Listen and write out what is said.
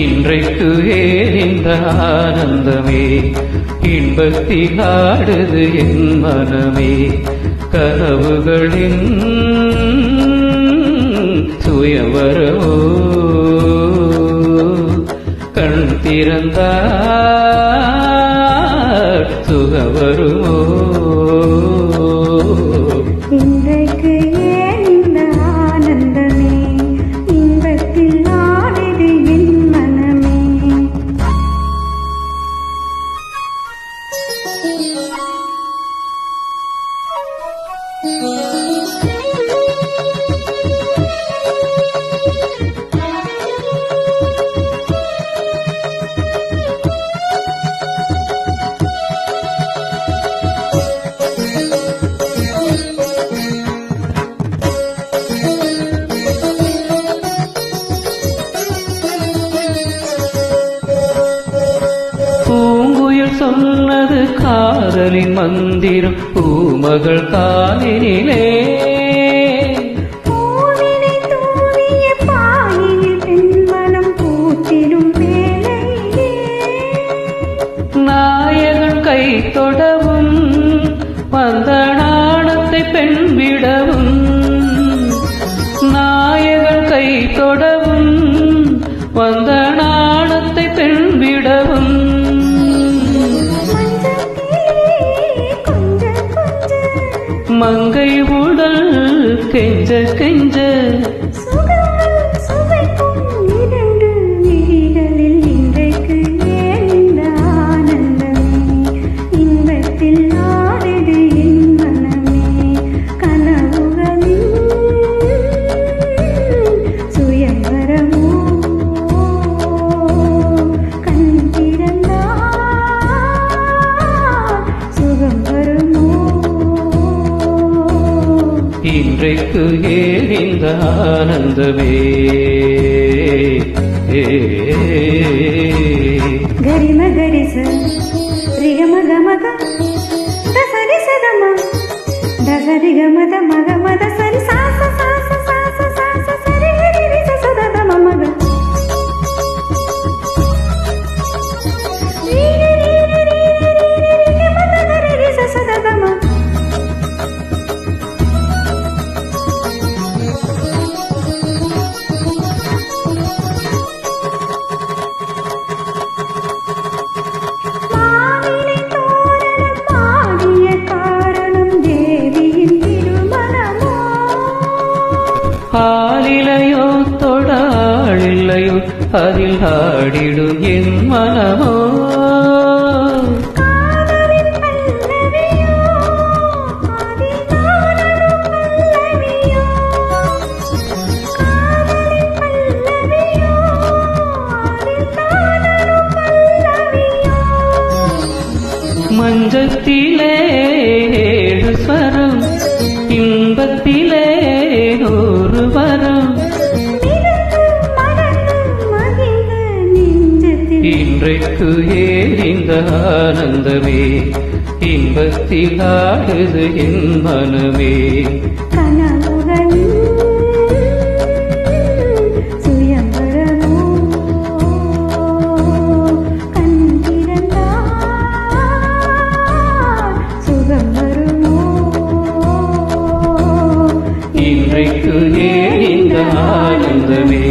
இன்றைக்கு ஏகின்ற ஆனந்தமே இன்பத்தில் ஆடுது என் மனமே. கனவுகளின் சுயவரோ கண் திறந்தார் சுகவருமோ. കാതലി മന്ദിരം പൂമകൾ കാലിനിലേ. നായകൻ കൈത്തൊടവും പന്തണാണത്തെ പെൺ மங்கை உடல் கெஞ்ச கெஞ்ச இன்றைக்கு ஏறிந்த ஆனந்தமே? கரிம கரிச ரிகம கமக தசரி சதம தசரி கமத மக மத சரி சா அதில் ஆடிடும் என் மனமோ? மஞ்சத்திலே ஏழு ஸ்வரம் இன்பத்தில் உயிர்க்கு ஏறிந்த ஆனந்தமே இன்பத்தில் ஆடுது என் மனமே. இன்றைக்கு ஏறிந்த ஆனந்தமே